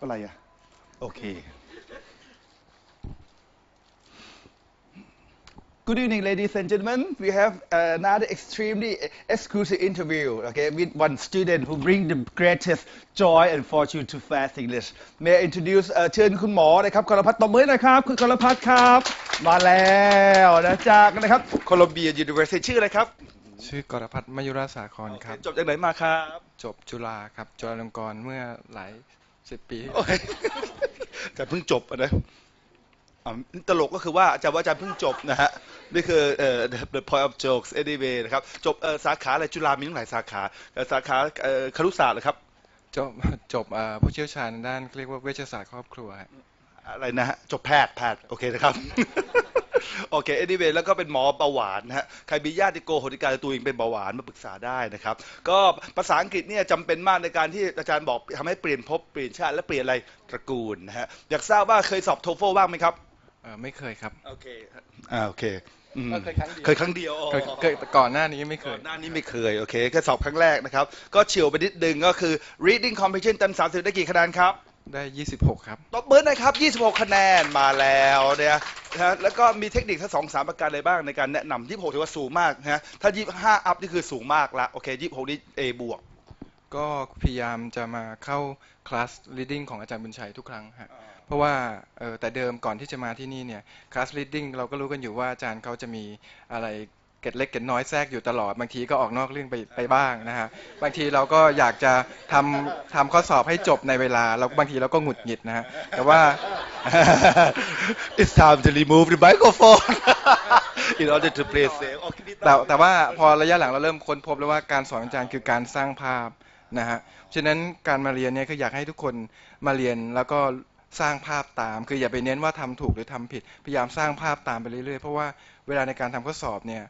อะไรอะ โอเค Good evening, ladies and gentlemen. We have another extremely exclusive interview, okay, with one student who brings the greatest joy and fortune to fast English. May I introduce เอ่อเชิญคุณหมอนะครับกรพัฒน์ตบมือหน่อยครับคุณกรพัฒน์ครับ มาแล้วนะจากนะครับโคลอมเบีย University ชื่ออะไรครับ ชื่อกรพัฒน์มยุราสาครครับ จบจากไหนมาครับ จบจุฬาครับ จุฬาลงกรณ์เมื่อหลาย สิบปีที่โอ้ยแต่เพิ่งจบอะนะอ่าตลกก็คือว่าอาจารย์ว่าอาจารย์เพิ่งจบนะฮะนี่คือเอ่อ the point of jokes anyway นะครับ จบเอ่อสาขาอะไรจุฬามีตั้งหลายสาขาเอ่อสาขาเอ่อครุศาสตร์เหรอครับ จบจบเอ่อผู้เชี่ยวชาญด้านเรียกว่าเวชศาสตร์ครอบครัวฮะอะไรนะฮะ จบแพทย์แพทย์โอเคนะครับ โอเค anyway แล้วก็เป็นหมอเบาหวานนะฮะ ใครมีญาติโกโหติกาตัวเองเป็นเบาหวานมาปรึกษาได้นะครับ ก็ภาษาอังกฤษเนี่ยจำเป็นมากในการที่อาจารย์บอกทำให้เปลี่ยนภพเปลี่ยนชาติและเปลี่ยนอะไรตระกูลนะฮะ อยากทราบว่าเคยสอบโทเฟลบ้างไหมครับ เอ่อไม่เคยครับ โอเค อ่าโอเคอืมเคยครั้งเดียวเคยครั้งเดียวอ๋อเคยเคยแต่ก่อนหน้านี้ไม่เคก่อยนหน้านี้ไม่เคย โอเคแค่สอบครั้งแรกนะครับ ก็เฉียวไปนิดนึงก็คือ reading comprehension เต็ม30ได้กี่คะแนนครับ ได้26ครับ ตบมือหนะครับ 26 คะแนนมาแล้วเนี่ยนะฮะแล้วก็มีเทคนิคทั้งสองสามประการอะไรบ้างในการแนะนำ26 ถือว่าสูงมากนะฮะถ้า 25 อัพนี่คือสูงมากละโอเค 26 นี่ A บวก ก็พยายามจะมาเข้าคลาส reading ของอาจารย์บุญชัยทุกครั้งฮะ เพราะว่าเออแต่เดิมก่อนที่จะมาที่นี่เนี่ยคลาส reading เราก็รู้กันอยู่ว่าอาจารย์เขาจะมีอะไร เกร็ดเล็กเกร็ดน้อยแทรกอยู่ตลอด บางทีก็ออกนอกเรื่องไปไปบ้างนะฮะบางทีเราก็อยากจะทำทำข้อสอบให้จบในเวลาแล้วบางทีเราก็หงุดหงิดนะฮะแต่ว่า It's time to remove the microphone in order to play safe โอเคนี่แต่แต่ว่าพอระยะหลังเราเริ่มค้นพบแล้วว่าการสอนอาจารย์คือการสร้างภาพนะฮะฉะนั้นการมาเรียนเนี่ยคืออยากให้ทุกคนมาเรียนแล้วก็สร้างภาพตาม คืออย่าไปเน้นว่าทำถูกหรือทำผิด พยายามสร้างภาพตามไปเรื่อยๆ เพราะว่าเวลาในการทำข้อสอบเนี่ย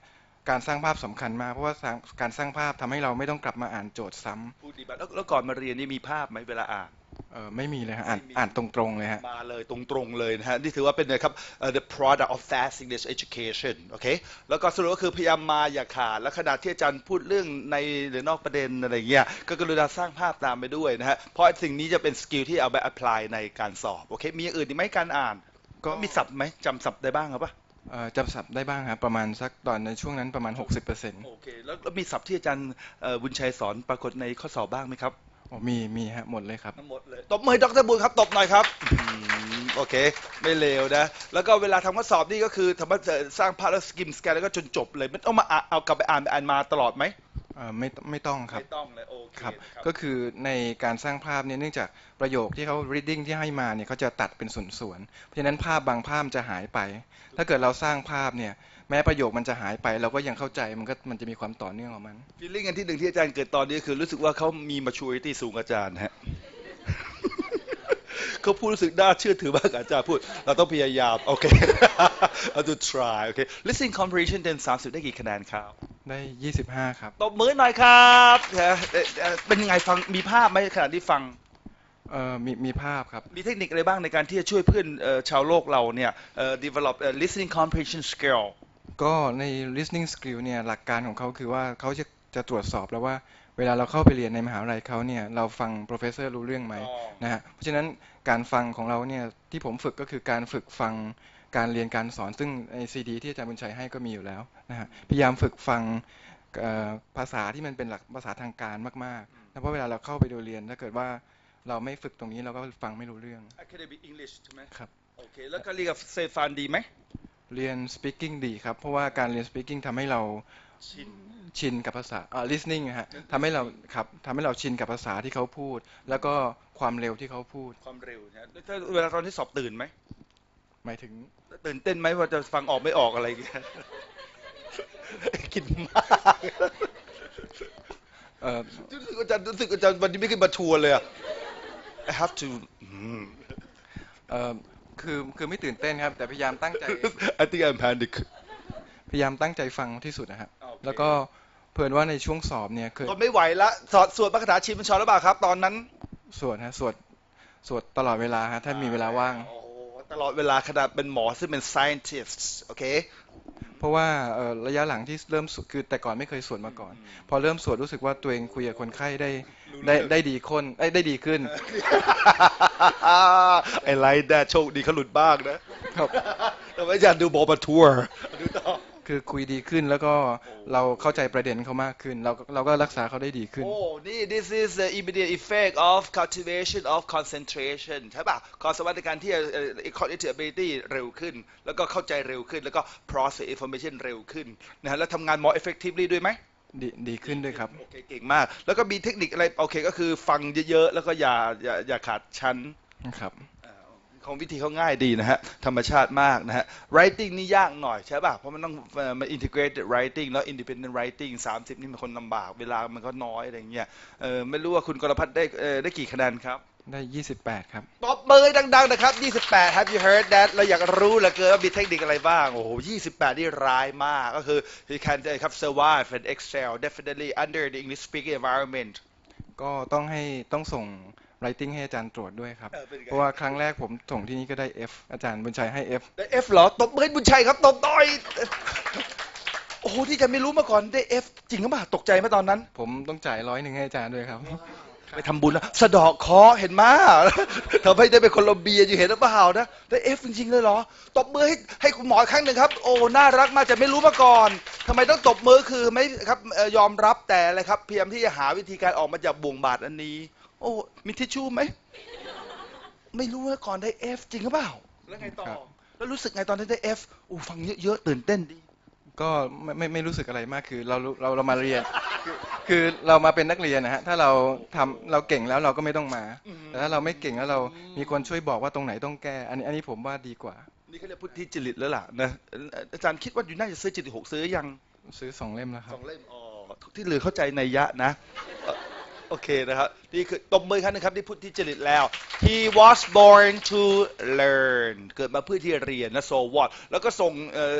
การสร้างภาพสำคัญมากเพราะว่าสร้างการสร้างภาพทำให้เราไม่ต้องกลับมาอ่านโจทย์ซ้ำพูดดีบัตแล้วแล้วก่อนมาเรียนนี่มีภาพไหมเวลาอ่านเออไม่มีเลยฮะอ่านไม่มีอ่านตรงๆเลยฮะมาเลยตรงๆเลยนะฮะนี่ถือว่าเป็นนะครับเอ่อ the product of fast English education โอเคแล้วก็สรุปก็คือพยายามมาอย่าขาดแล้วขณะที่อาจารย์พูดเรื่องในหรือนอกประเด็นอะไรเงี้ยก็กรุณาสร้างภาพตามไปด้วยนะฮะเพราะสิ่งนี้จะเป็นสกิลที่เอาไป apply ในการสอบโอเคมีอย่างอื่นอีกไหมการอ่าน ก็มีศัพท์ไหมจำศัพท์ได้บ้างครับปะเอ่อ จำศัพท์ได้บ้างครับประมาณสักตอนในช่วงนั้นประมาณ 60%โอเคแล้วแล้วมีศัพท์ที่อาจารย์เอ่อบุญชัยสอนปรากฏในข้อสอบบ้างไหมครับอ๋อมีมีฮะหมดเลยครับทั้งหมดเลยตบมือให้ดรบุญครับตบหน่อยครับอืมโอเค ไม่เลวนะ แล้วก็เวลาทำข้อสอบนี่ก็คือทำมาสร้างภาพแล้วสกิมสแกนแล้วก็จนจบเลยไม่ต้องมาอ่านเอากลับไปอ่านไปอ่านมาตลอดไหม เอ่อไม่ไม่ต้องครับ ไม่ต้องเลยโอเคครับครับก็คือในการสร้างภาพเนี่ยเนื่องจากประโยคที่เขา reading ที่ให้มาเนี่ยเขาจะตัดเป็นส่วนๆเพราะฉะนั้นภาพบางภาพจะหายไป ถ้าเกิดเราสร้างภาพเนี่ยแม้ประโยคมันจะหายไป เราก็ยังเข้าใจมันก็มันจะมีความต่อเนื่องของมันฟีลลิ่งอันที่หนึ่งที่อาจารย์เกิดตอนนี้คือรู้สึกว่าเขามี maturity สูงกว่าอาจารย์ฮะเขาพูดรู้สึกน่าเชื่อถือมากกว่าอาจารย์พูด เราต้องพยายาม โอเคเรา to try โอเค listening comprehension เต็ม30 ได้กี่คะแนนครับ ได้25ครับ ตบมือหน่อยครับเอ่อเอ่อเอ่อเป็นยังไงฟังมีภาพไหมขณะที่ฟัง เอ่อมีมีภาพครับ มีเทคนิคอะไรบ้างในการที่จะช่วยเพื่อนเอ่อชาวโลกเราเนี่ยเอ่อ develop เอ่อ listening comprehension skill ก็ใน listening skill เนี่ยหลักการของเขาคือว่าเขาจะจะตรวจสอบแล้วว่า เวลาเราเข้าไปเรียนในมหาวิทยาลัยเขาเนี่ยเราฟัง professor รู้เรื่องไหมอ๋อ นะฮะเพราะฉะนั้นการฟังของเราเนี่ยที่ผมฝึกก็คือการฝึกฟัง การเรียนการสอนซึ่งในซีดีที่อาจารย์บุญชัยให้ก็มีอยู่แล้วนะฮะพยายามฝึกฟังเอ่อภาษาที่มันเป็นหลักภาษาทางการมากๆนะเพราะเวลาเราเข้าไปดูเรียนถ้าเกิดว่าเราไม่ฝึกตรงนี้เราก็ฟังไม่รู้เรื่อง academic English ใช่ไหมครับโอเคแล้วก็เรียนกับเซฟานดีไหมเรียน speaking ดีครับ เพราะว่าการเรียน speaking ทำให้เราชินชินกับภาษาอ่า listening อะฮะทำให้เราครับทำให้เราชินกับภาษาที่เขาพูด แล้วก็ความเร็วที่เขาพูด ความเร็วนะแล้วถ้าเวลาตอนที่สอบตื่นไหม หมายถึงตื่นเต้นไหมว่าจะฟังออกไม่ออกอะไรอย่างเงี้ยกินมากเอ่อรู้สึกอาจารย์รู้สึกอาจารย์วันนี้ไม่ขึ้นมาทัวร์เลยอะ I have to อืมเอ่อคือคือไม่ตื่นเต้นครับ แต่พยายามตั้งใจ I think I'm panic พยายามตั้งใจฟังที่สุดนะฮะโอเคแล้วก็เพิ่นว่าในช่วงสอบเนี่ยเคยทนไม่ไหวละสอดสวดพระคาถาชินบัญชรหรือเปล่าครับ ตอนนั้น สวดฮะสวดสวดตลอดเวลาฮะถ้ามีเวลาว่าง โอ้โห ตลอดเวลาขนาดเป็นหมอซึ่งเป็น scientist โอเค เพราะว่าเอ่อระยะหลังที่เริ่มสวดคือแต่ก่อนไม่เคยสวดมาก่อน พอเริ่มสวดรู้สึกว่าตัวเองคุยกับคนไข้ได้ได้ได้ดีคนเอ้ยได้ดีขึ้น ไอ้ไลท์แดโชคดีเขาหลุดบ้างนะครับ แต่ว่าอาจารย์ดูบอลมาทัวร์ดูต่อ คือคุยดีขึ้นแล้วก็เราเข้าใจประเด็นเขามากขึ้น เราก็เราก็รักษาเขาได้ดีขึ้นโอ้นี่ this is the immediate effect of cultivation of concentration ใช่ป่ะความสามารถในการที่จะเอ่อ cognitive ability เร็วขึ้น แล้วก็เข้าใจเร็วขึ้น แล้วก็ process information เร็วขึ้นนะฮะแล้วทำงาน more effectively ด้วยไหม ดีดีขึ้นด้วยครับ โอเคเก่งมาก แล้วก็มีเทคนิคอะไร โอเคก็คือฟังเยอะๆ แล้วก็อย่าอย่าอย่าขาดชั้น ครับ ของวิธีเขาง่ายดีนะฮะ ธรรมชาติมากนะฮะ writing นี่ยากหน่อยใช่ป่ะ เพราะมันต้องเอ่อมา integrated writing แล้ว independent writing 30 นี่มันคนลำบาก เวลามันก็น้อยอะไรเงี้ยเออไม่รู้ว่าคุณกรพัฒน์ได้เอ่อได้กี่คะแนนครับ ได้ 28 ครับ ตบมือให้ดังๆนะครับ 28 Have you heard that เราอยากรู้เหลือเกินว่ามีเทคนิคอะไรบ้าง โอ้โห 28 นี่ร้ายมาก ก็คือ you can ครับ survive and excel definitely under the English speaking environment ก็ต้องให้ต้องส่ง writing ให้อาจารย์ตรวจด้วยครับ เออเป็นไง เพราะว่าครั้งแรกผมส่งที่นี่ก็ได้ F อาจารย์บุญชัยให้ F ได้ F เหรอตบมือให้บุญชัยครับตบหน่อยโอ้โหที่จะไม่รู้มาก่อนได้ F จริงหรือเปล่าตกใจไหมตอนนั้น ผมต้องจ่ายร้อยหนึ่งให้อาจารย์ด้วยครับ ไปทำบุญแล้วสะเดอกเคราะห์เห็นมาทำให้ได้เป็นคนโลเบียอยู่เห็นหรือเปล่านะได้เอฟจริงๆเลยเหรอ ตบมือให้ให้คุณหมออีกครั้งหนึ่งครับ โอ้น่ารักมากจะไม่รู้มาก่อนทำไมต้องตบมือคือไม่ครับเอ่อยอมรับแต่อะไรครับพยายามที่จะหาวิธีการออกมาจากบ่วงบาทอันนี้ โอ้มีทิชชู่ไหม ไม่รู้ว่าก่อนได้เอฟจริงหรือเปล่า แล้วไงต่อ ครับ แล้วรู้สึกไงตอนที่ได้เอฟอู้ฟังเยอะๆตื่นเต้นดี ก็ไม่ไม่ไม่รู้สึกอะไรมากคือเราเราเรามาเรียนคือคือเรามาเป็นนักเรียนนะฮะถ้าเราทำเราเก่งแล้วเราก็ไม่ต้องมา อืม แต่ถ้าเราไม่เก่งแล้วเรามีคนช่วยบอกว่าตรงไหนต้องแก้ อันนี้อันนี้ผมว่าดีกว่า นี่เขาเรียกพุทธิจริตแล้วล่ะนะเอ่ออาจารย์คิดว่าอยู่น่าจะซื้อจิตหกซื้อยังซื้อสองเล่มแล้วคสรัอบงเล่มอ๋อที่เหลือเข้าใจในยยะนะเอ่อ โอเคนะครับนี่คือตบมือครับนะครับที่พุทธิจริตแล้ว he was born to learn เกิดมาเพื่อที่จะเรียนนะ so what แล้วก็ส่งเอ่อ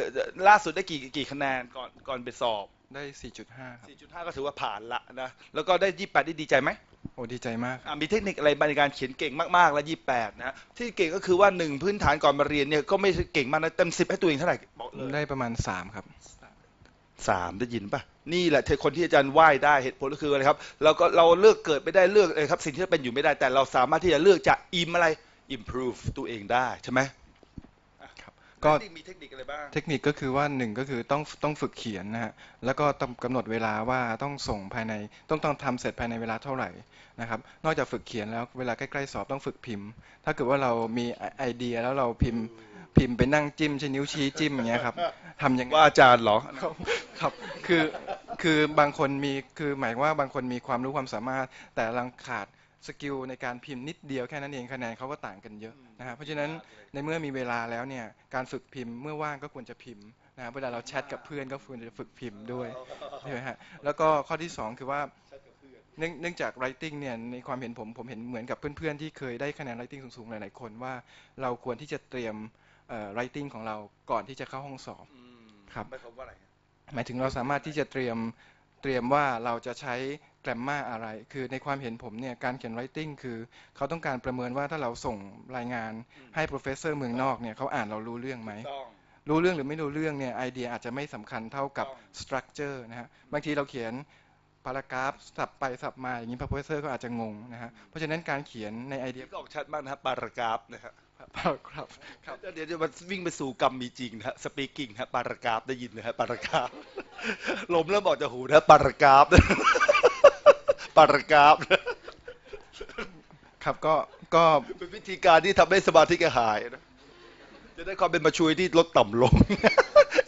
ล่าสุดได้กี่กี่คะแนนก่อนก่อนไปสอบ ได้ 4.5 ครับ 4.5 ก็ถือว่าผ่านละนะ แล้วก็ได้ 28ได้ดีใจไหมโอ้ดีใจมากอะมีเทคนิคอะไรบ้างในการเขียนเก่งมากๆ แล้ว 28 นะฮะที่เก่งก็คือว่าหนึ่งพื้นฐานก่อนมาเรียนเนี่ยก็ไม่เก่งมากนะเต็ม 10 ให้ตัวเองเท่าไหร่บอกเลยได้ประมาณ 3 ครับ สามได้ยินป่ะนี่แหละเธอคนที่อาจารย์ไหว้ได้เหตุผลก็คืออะไรครับเราก็เราเลือกเกิดไม่ได้เลือกเลยครับสิ่งที่เราเป็นอยู่ไม่ได้แต่เราสามารถที่จะเลือกจะอิมอะไร improve ตัวเองได้ใช่ไหมครับก็มีเทคนิคอะไรบ้างเทคนิคก็คือว่าหนึ่งก็คือต้องต้องฝึกเขียนนะฮะแล้วก็ต้องกำหนดเวลาว่าต้องส่งภายในต้องต้องทำเสร็จภายในเวลาเท่าไหร่นะครับนอกจากฝึกเขียนแล้วเวลาใกล้ๆสอบต้องฝึกพิมพ์ ถ้าเกิดว่าเรามีไอไอเดียแล้วเราพิมพ์ พิมพ์ไปนั่งจิ้มใช้นิ้วชี้จิ้มอย่างเงี้ยครับทำยังไงว่าอาจารย์เหรอครับครับคือคือบางคนมีคือหมายว่าบางคนมีความรู้ความสามารถ แต่ลังขาดสกิลในการพิมพ์นิดเดียวแค่นั้นเองคะแนนเขาก็ต่างกันเยอะนะฮะเพราะฉะนั้นในเมื่อมีเวลาแล้วเนี่ยการฝึกพิมพ์เมื่อว่างก็ควรจะพิมพ์นะฮะเวลาเราแชทกับเพื่อนก็ควรจะฝึกพิมพ์ด้วยใช่ไหมฮะแล้วก็ข้อที่สองคือว่าเนื่องเนื่องจาก writing เนี่ยในความเห็นผมผมเห็นเหมือนกับเพื่อนๆที่เคยได้คะแนน writing สูงๆหลายๆคนว่าเราควรที่จะเตรียม เอ่อ writing ของเราก่อนที่จะเข้าห้องสอบครับไม่เขามว่าอะไรหมายถึงเราสามารถที่จะเตรียมเตรียมว่าเราจะใช้แกรมมาอะไร คือในความเห็นผมเนี่ยการเขียน writing คือเขาต้องการประเมินว่าถ้าเราส่งรายงานให้ professor เมืองนอกเนี่ยเขาอ่านเรารู้เรื่องไหมต้องรู้เรื่องหรือไม่รู้เรื่องเนี่ยไอเดียอาจจะไม่สำคัญเท่ากับต้อง structure นะฮะบางทีเราเขียนพารากราฟสับไปสับมาอย่างนี้ professor ก็อาจจะงงนะฮะเพราะฉะนั้นการเขียนในไอเดียก็ออกชัดมากนะครับปารากราฟนะ ครับครับครับเดี๋ยวจะมาวิ่งไปสู่กรรมมีจริงนะฮะ speaking ฮะปารากราฟได้ยินนะฮะปารากราฟลมเริ่มออกจากหูนะฮะปารากราฟปารากราฟครับก็ก็เป็นวิธีการที่ทำให้สมาธิแกหายนะจะได้ความเป็นมาช่วยที่ลดต่ำลง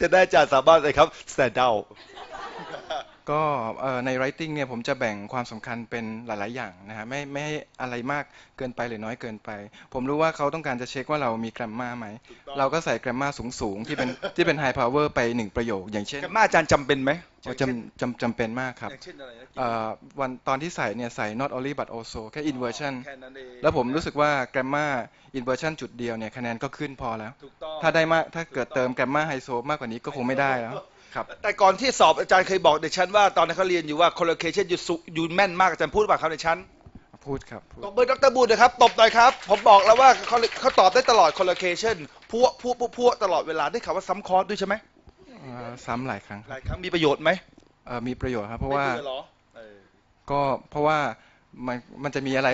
จะได้อาจารย์สามารถเลยครับ stand out ก็เอ่ อใน writing เนี่ยผมจะแบ่งความสำคัญเป็นหลาย ๆ อย่างนะฮะไม่ไม่ให้อะไรมากเกินไปหรือน้อยเกินไป ผมรู้ว่าเขาต้องการจะเช็คว่าเรามี grammar ไหมต้องเราก็ใส่ grammar สูง ๆ ที่เป็นที่เป็น high power ไปหนึ่งประโยค อย่างเช่นแกมมาอาจารย์จำเป็นไหมเอาจำจำจำเป็นมากครับอย่างเช่นอะไรนะเอ่อวันตอนที่ใส่เนี่ยใส่ not only but also แค่ inversion แค่นั้นเองแล้วผมรู้สึกว่า grammar inversion จุดเดียวเนี่ยคะแนนก็ขึ้นพอแล้ว ถูกต้อง ถ้าได้มากถ้าเกิดเติม grammar ไฮโซมากกว่านี้ก็คงไม่ได้แล้ว ครับแต่ก่อนที่สอบอาจารย์เคยบอกในชั้นว่าตอนนั้นเขาเรียนอยู่ว่า collocation อยู่สุอยู่แม่นมากอาจารย์พูดป่ะครับในชั้นพูดครับพูดตบมือดรบูดนะครับตบหน่อยครับ ผมบอกแล้วว่าเขาเขาตอบได้ตลอด collocation พวกพวกพวกพวกตลอดเวลาได้ข่าวว่าซ้ำคอร์สด้วยใช่ไหมเอ่อซ้ำหลายครั้งหลายครั้งมีประโยชน์ไหมเอ่อมีประโยชน์ครับ เพราะว่าไม่บื่อหรอเออ ก็เพราะว่ามันมันจะมีอะไร